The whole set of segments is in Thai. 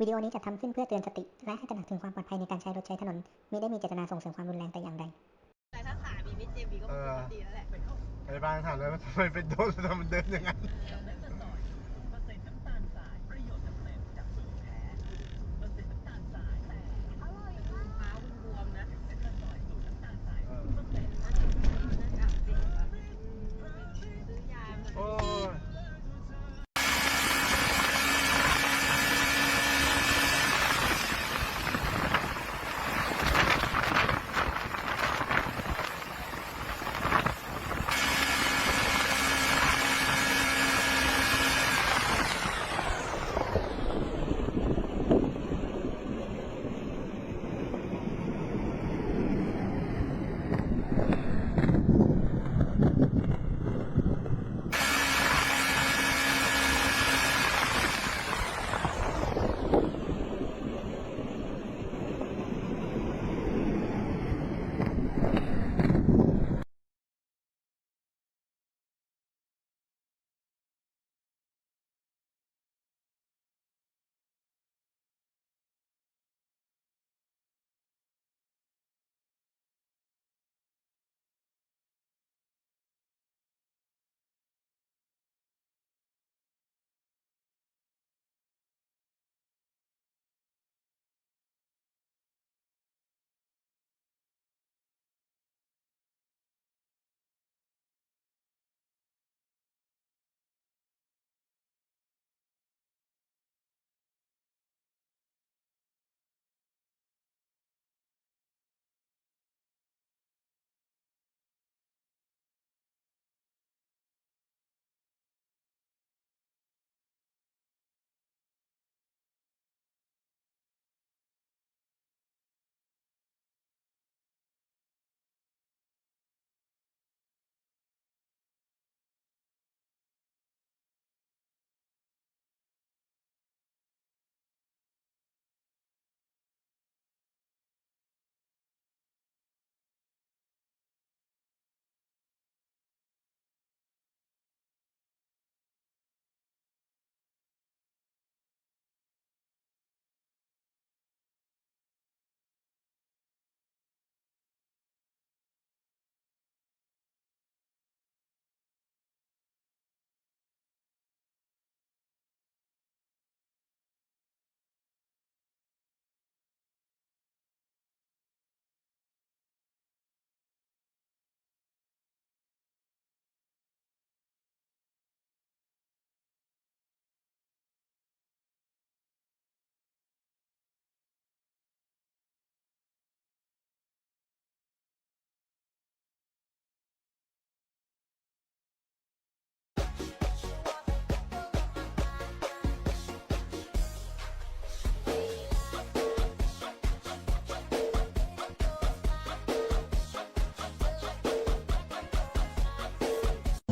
วิดีโอนี้จัดทำขึ้นเพื่อเตือนสติ และให้ตระหนักถึงความปลอดภัยในการใช้รถใช้ถนน ไม่ได้มีเจตนาส่งเสริมความรุนแรงแต่อย่างใด แต่ถ้าขามีมิดเจมีก็ปกติแล้วแหละไอ้บ้านถามเลยว่าทำไมเป็นโดนทำไมเดินอย่างนั้นเปอ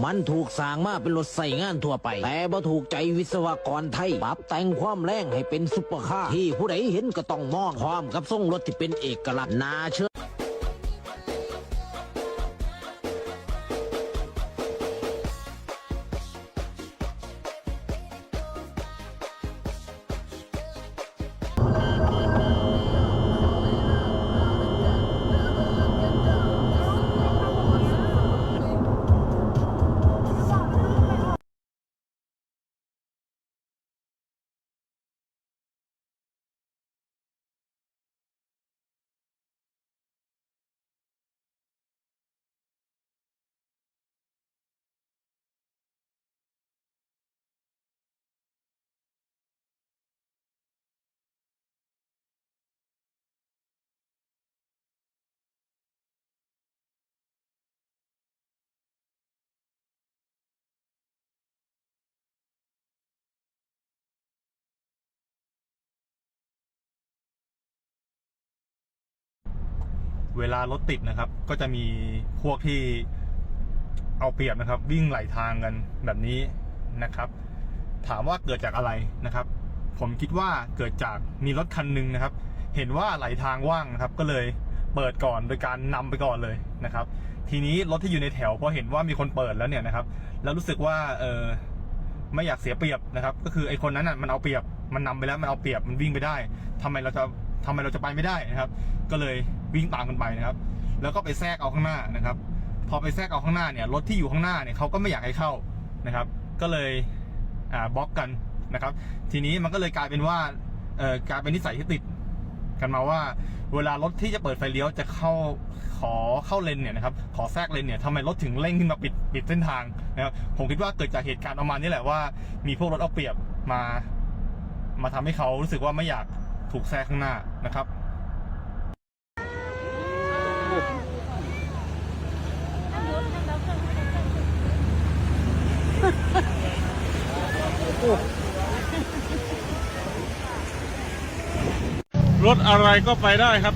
มันถูกสร้างมาเป็นรถใส่งานทั่วไป แต่บ่ถูกใจวิศวกรไทยปรับแต่งความแรงให้เป็นซุปเปอร์คาร์ที่ผู้ใดเห็นก็ต้องมองพร้อมกับทรงรถที่เป็นเอกลักษณ์นาเชื่อ เวลารถติดนะครับ ก็จะมีพวกที่เอาเปรียบนะครับ วิ่งไหลทางกันแบบนี้นะครับ ถามว่าเกิดจากอะไรนะครับ ผมคิดว่าเกิดจากมีรถคันหนึ่งนะครับ เห็นว่าไหลทางว่างนะครับ ก็เลยเปิดก่อนโดยการนำไปก่อนเลยนะครับ ทีนี้รถที่อยู่ในแถวพอเห็นว่ามีคนเปิดแล้วเนี่ยนะครับ แล้วรู้สึกว่าเออไม่อยากเสียเปรียบนะครับ ก็คือไอ้คนนั้นอะมันเอาเปรียบมันนำไปแล้วมันเอาเปรียบมันวิ่งไปได้ทำไมเราจะทำไมเราจะไปไม่ได้นะครับ ก็เลย วิ่งตามกันไปนะครับ แล้วก็ไปแทรกเอาข้างหน้านะครับ พอไปแทรกเอาข้างหน้าเนี่ยรถที่อยู่ข้างหน้าเนี่ยเขาก็ไม่อยากให้เข้านะครับ ก็เลยอ่าบล็อกกันนะครับ ทีนี้มันก็เลยกลายเป็นว่าเอ่อกลายเป็นนิสัยที่ติดกันมาว่า เวลารถที่จะเปิดไฟเลี้ยวจะเข้าขอเข้าเลนเนี่ยนะครับ ขอแทรกเลนเนี่ยทำไมรถถึงเร่งขึ้นมาปิดปิดเส้นทางนะครับผมคิดว่าเกิดจากเหตุการณ์ประมาณนี้แหละว่า มีพวกรถเอาเปรียบมา มาทำให้เขารู้สึกว่าไม่อยากถูกแทรกข้างหน้านะครับ รถอะไรก็ไปได้ครับ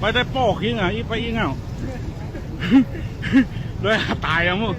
ไปได้โป้คิงอะอีไปอีเงาด้วยตายอะมึง